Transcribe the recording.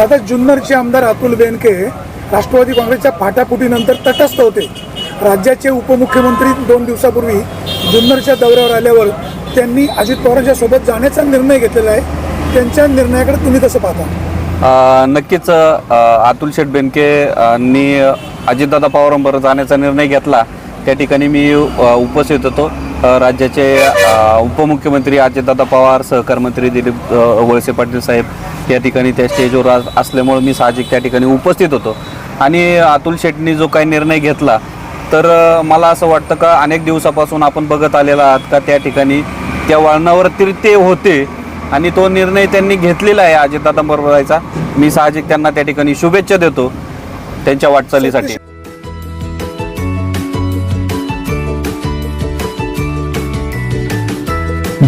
दादा जुन्नरचे आमदार अतुल बेनके राष्ट्रवादी काँग्रेसच्या फाटाफुटीनंतर तटस्थ होते. राज्याचे उपमुख्यमंत्री दोन दिवसापूर्वी जुन्नरच्या दौऱ्यावर आल्यावर त्यांनी अजित पवारांच्या सोबत जाण्याचा निर्णय घेतलेला आहे. त्यांच्या निर्णयाकडे तुम्ही कसं पाहता? नक्कीच अतुल शेठ बेनके यांनी अजितदादा पवारांबरोबर जाण्याचा निर्णय घेतला. त्या ठिकाणी मी उपस्थित होतो. राज्याचे उपमुख्यमंत्री अजितदादा पवार सहकार मंत्री दिलीप वळसे पाटील साहेब या ठिकाणी त्या स्टेजवर असल्यामुळे मी साहजिक त्या ठिकाणी उपस्थित होतो. आणि अतुल शेठनी जो काही निर्णय घेतला तर मला असं वाटतं का अनेक दिवसापासून आपण बघत आलेला आहात का त्या ठिकाणी त्या वळणावरती ते होते आणि तो निर्णय त्यांनी घेतलेला आहे अजितदादांबरोबर जायचा मी साहजिक त्यांना त्या ठिकाणी शुभेच्छा देतो. त्यांच्या वाटचालीसाठी.